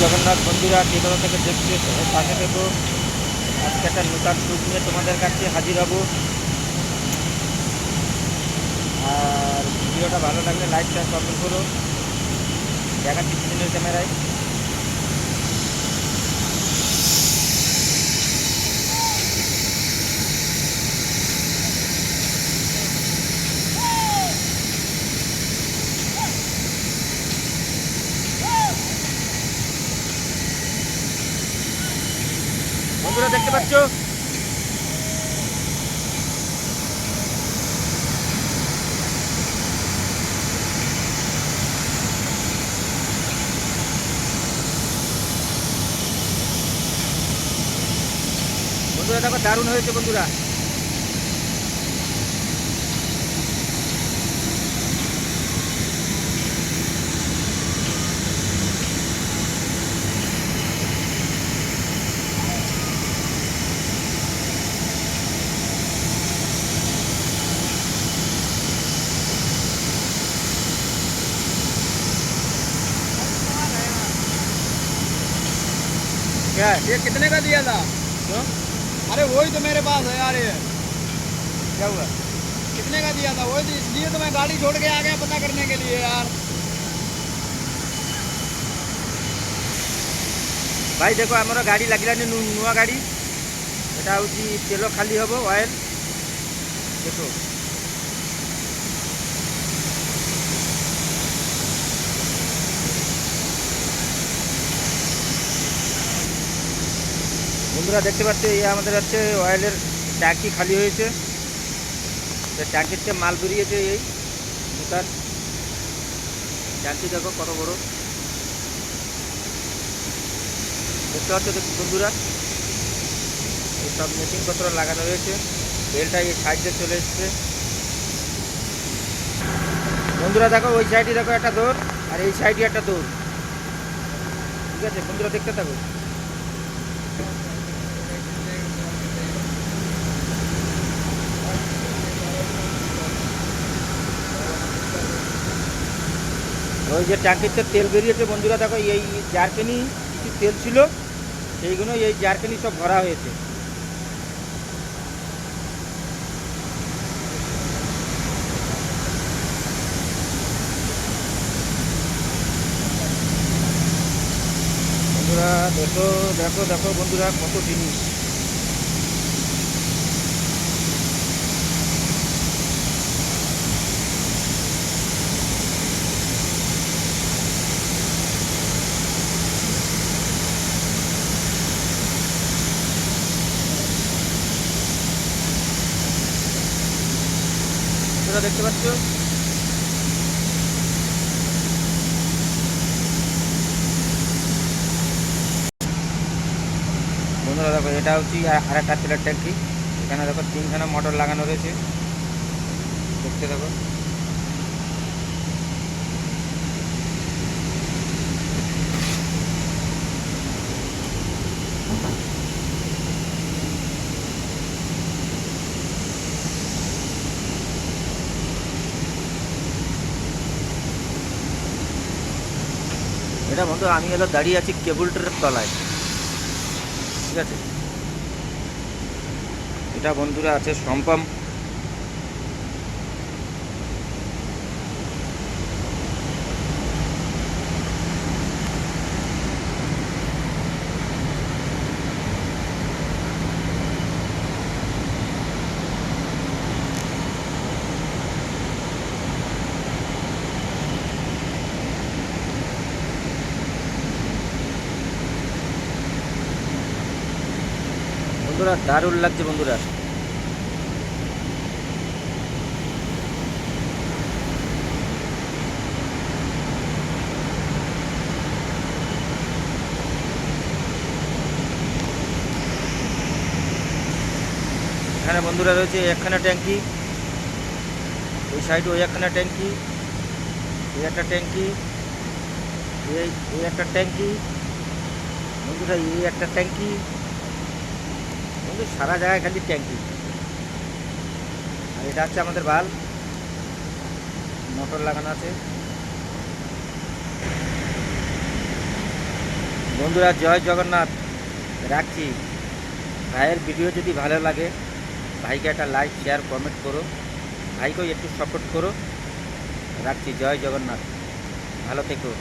জগন্নাথ বন্ধুরা যে কোনো থেকে দেখতে পাশে থেকো। আজকে একটা নূতন সুখ নিয়ে তোমাদের কাছে হাজির হব। আর ভিডিওটা ভালো লাগলে লাইক শেয়ার কমেন্ট করো। দেখাচ্ছি পিছনের ক্যামেরায় বন্ধুরা দেখতে পাচ্ছ? বন্ধুরা দেখো দারুণ হয়েছে বন্ধুরা। क्या है। ये कितने का दिया था? क्यों अरे वही तो मेरे पास है यार ये। क्या हुआ? कितने का दिया था? वही तो इसलिए तो मैं गाड़ी छोड़ के आ गया पता करने के लिए यार। भाई देखो आम गाड़ी लगलानी नुआ गाड़ी यहाँ हूँ तेल खाली हम ऑयल देखो বন্ধুরা দেখতে পাচ্ছ, এই আমাদের হচ্ছে অয়েলের ট্যাঙ্কি খালি হয়েছে। ট্যাঙ্কির থেকে মাল বেরিয়েছে এই নূতন ট্যাঙ্কি দেখো কত বড়। দেখতে পাচ্ছ বন্ধুরা, এই সব মেশিনপত্র লাগানো হয়েছে। তেলটা এই সাইডে চলে এসছে। বন্ধুরা দেখো, ওই সাইডে দেখো একটা দৌড়, আর এই সাইডে একটা দৌড়। ঠিক আছে, বন্ধুরা দেখতে থাকো। ওই যে ট্যাঙ্কিতে তেল বেরিয়েছে বন্ধুরা, দেখো এই জারকেনি, কিছু তেল ছিল, সেইগুলো এই জারকেনি সব ভরা হয়েছে। বন্ধুরা, দেখো দেখো দেখো বন্ধুরা কত জিনিস। বন্ধুরা দেখতে পাচ্ছ? বন্ধুরা দেখো, এটা হচ্ছে আর একটা তেলের ট্যাঙ্কি এখানে দেখো তিনখানা মোটর লাগানো রয়েছে। দেখতে দেখো। এটা বন্ধু আমি এলো দাঁড়িয়ে আছি কেবলটার তলায়। ঠিক আছে? এটা বন্ধুরা আছে সম্পম। বন্ধুরা, দারুণ লাগছে বন্ধুরা। এখানে বন্ধুরা রয়েছে একখানা ট্যাঙ্কি। ওই সাইড ওই একখানা ট্যাঙ্কি, এই একটা ট্যাঙ্কি এই একটা ট্যাঙ্কি। বন্ধুরা, এই একটা ট্যাঙ্কি। বন্ধু, সারা জায়গায় খালি ট্যাঙ্কি। আর এটা হচ্ছে আমাদের বাল। মোটর লাগানো আছে। বন্ধুরা, জয় জগন্নাথ। রাখছি। ভাইয়ের ভিডিও যদি ভালো লাগে, ভাইকে একটা লাইক শেয়ার কমেন্ট করো। ভাইকেও একটু সাপোর্ট করো। রাখছি, জয় জগন্নাথ। ভালো থেকো।